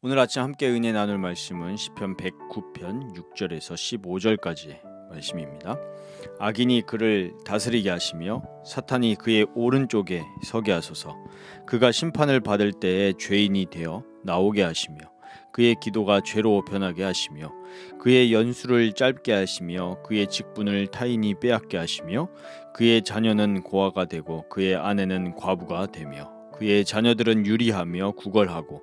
오늘 아침 함께 은혜 나눌 말씀은 시편 109편 6절에서 15절까지의 말씀입니다. 악인이 그를 다스리게 하시며 사탄이 그의 오른쪽에 서게 하소서. 그가 심판을 받을 때에 죄인이 되어 나오게 하시며 그의 기도가 죄로 변하게 하시며 그의 연수를 짧게 하시며 그의 직분을 타인이 빼앗게 하시며 그의 자녀는 고아가 되고 그의 아내는 과부가 되며 그의 자녀들은 유리하며 구걸하고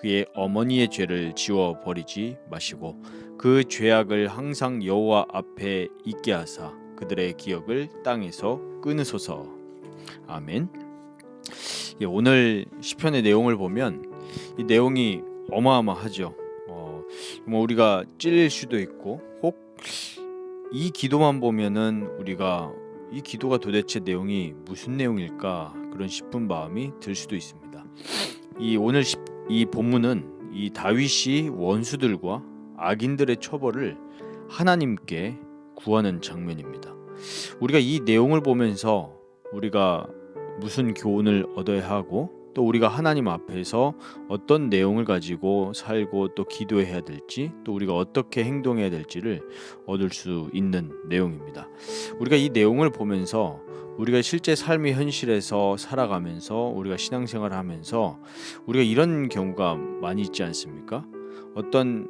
그의 어머니의 죄를 지워 버리지 마시고 그 죄악을 항상 여호와 앞에 있게 하사 그들의 기억을 땅에서 끊으소서. 아멘. 예, 오늘 시편의 내용을 보면 이 내용이 어마어마하죠. 어, 뭐 우리가 찔릴 수도 있고 혹 이 기도만 보면은 우리가 이 기도가 도대체 내용이 무슨 내용일까 그런 싶은 마음이 들 수도 있습니다. 이 오늘 시, 이 본문은 이 다윗이 원수들과 악인들의 처벌을 하나님께 구하는 장면입니다. 우리가 이 내용을 보면서 우리가 무슨 교훈을 얻어야 하고 또 우리가 하나님 앞에서 어떤 내용을 가지고 살고 또 기도해야 될지 또 우리가 어떻게 행동해야 될지를 얻을 수 있는 내용입니다. 우리가 이 내용을 보면서 우리가 실제 삶의 현실에서 살아가면서 우리가 신앙생활을 하면서 우리가 이런 경우가 많이 있지 않습니까? 어떤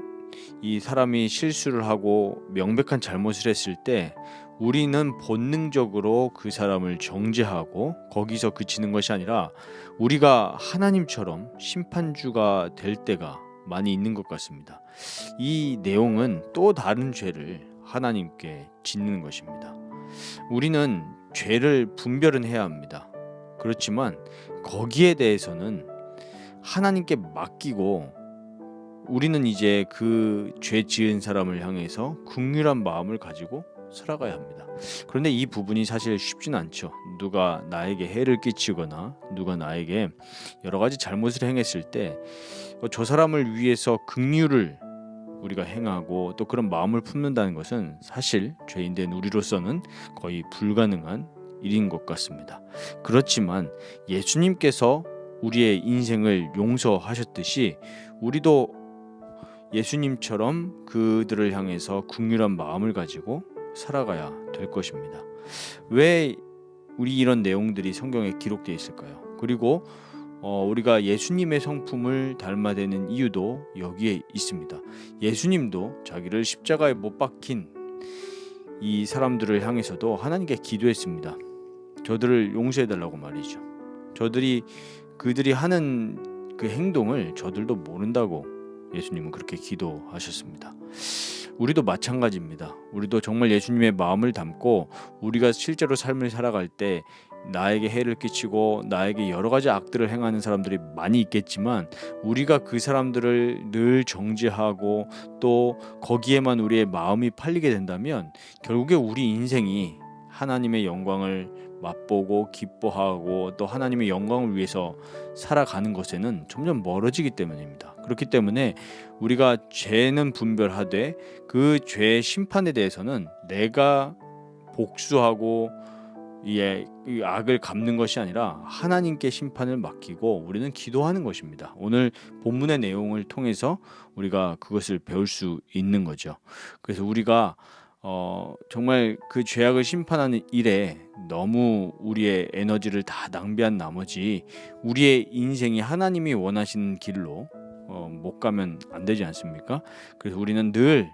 이 사람이 실수를 하고 명백한 잘못을 했을 때 우리는 본능적으로 그 사람을 정죄하고 거기서 그치는 것이 아니라 우리가 하나님처럼 심판주가 될 때가 많이 있는 것 같습니다. 이 내용은 또 다른 죄를 하나님께 짓는 것입니다. 우리는 죄를 분별은 해야 합니다. 그렇지만 거기에 대해서는 하나님께 맡기고 우리는 이제 그 죄 지은 사람을 향해서 극률한 마음을 가지고 살아가야 합니다. 그런데 이 부분이 사실 쉽진 않죠. 누가 나에게 해를 끼치거나 누가 나에게 여러 가지 잘못을 행했을 때 저 사람을 위해서 극률을 우리가 행하고 또 그런 마음을 품는다는 것은 사실 죄인된 우리로서는 거의 불가능한 일인 것 같습니다. 그렇지만 예수님께서 우리의 인생을 용서하셨듯이 우리도 예수님처럼 그들을 향해서 국률한 마음을 가지고 살아가야 될 것입니다. 왜 우리 이런 내용들이 성경에 기록되어 있을까요? 그리고 어, 우리가 예수님의 성품을 닮아되는 이유도 여기에 있습니다. 예수님도 자기를 십자가에 못 박힌 이 사람들을 향해서도 하나님께 기도했습니다. 저들을 용서해 달라고 말이죠. 저들이 그들이 하는 그 행동을 저들도 모른다고 예수님은 그렇게 기도하셨습니다. 우리도 마찬가지입니다. 우리도 정말 예수님의 마음을 담고 우리가 실제로 삶을 살아갈 때 나에게 해를 끼치고 나에게 여러 가지 악들을 행하는 사람들이 많이 있겠지만 우리가 그 사람들을 늘 정죄하고 또 거기에만 우리의 마음이 팔리게 된다면 결국에 우리 인생이 하나님의 영광을 맛보고 기뻐하고 또 하나님의 영광을 위해서 살아가는 것에는 점점 멀어지기 때문입니다. 그렇기 때문에 우리가 죄는 분별하되 그 죄의 심판에 대해서는 내가 복수하고 이 악을 갚는 것이 아니라 하나님께 심판을 맡기고 우리는 기도하는 것입니다. 오늘 본문의 내용을 통해서 우리가 그것을 배울 수 있는 거죠. 그래서 우리가 어, 정말 그 죄악을 심판하는 일에 너무 우리의 에너지를 다 낭비한 나머지 우리의 인생이 하나님이 원하시는 길로 어, 못 가면 안 되지 않습니까? 그래서 우리는 늘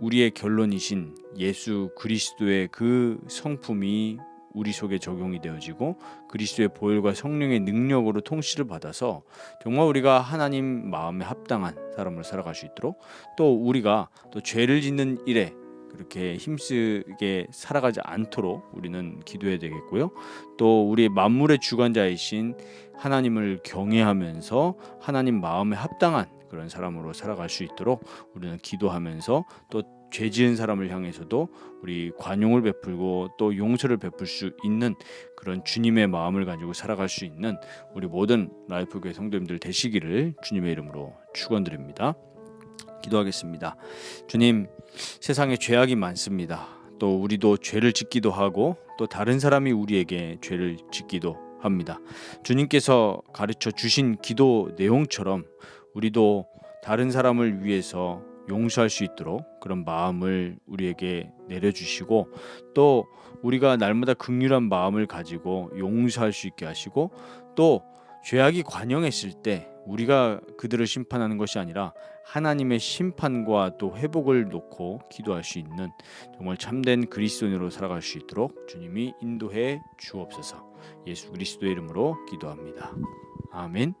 우리의 결론이신 예수 그리스도의 그 성품이 우리 속에 적용이 되어지고 그리스도의 보혈과 성령의 능력으로 통치를 받아서 정말 우리가 하나님 마음에 합당한 사람으로 살아갈 수 있도록 또 우리가 또 죄를 짓는 일에 그렇게 힘쓰게 살아가지 않도록 우리는 기도해야 되겠고요. 또 우리 만물의 주관자이신 하나님을 경외하면서 하나님 마음에 합당한 그런 사람으로 살아갈 수 있도록 우리는 기도하면서 또 죄 지은 사람을 향해서도 우리 관용을 베풀고 또 용서를 베풀 수 있는 그런 주님의 마음을 가지고 살아갈 수 있는 우리 모든 라이프 교회 성도님들 되시기를 주님의 이름으로 축원드립니다. 기도하겠습니다. 주님, 세상에 죄악이 많습니다. 또 우리도 죄를 짓기도 하고 또 다른 사람이 우리에게 죄를 짓기도 합니다. 주님께서 가르쳐 주신 기도 내용처럼 우리도 다른 사람을 위해서 용서할 수 있도록 그런 마음을 우리에게 내려주시고 또 우리가 날마다 극률한 마음을 가지고 용서할 수 있게 하시고 또 죄악이 관영했을 때 우리가 그들을 심판하는 것이 아니라 하나님의 심판과 또 회복을 놓고 기도할 수 있는 정말 참된 그리스도인으로 살아갈 수 있도록 주님이 인도해 주옵소서. 예수 그리스도의 이름으로 기도합니다. 아멘.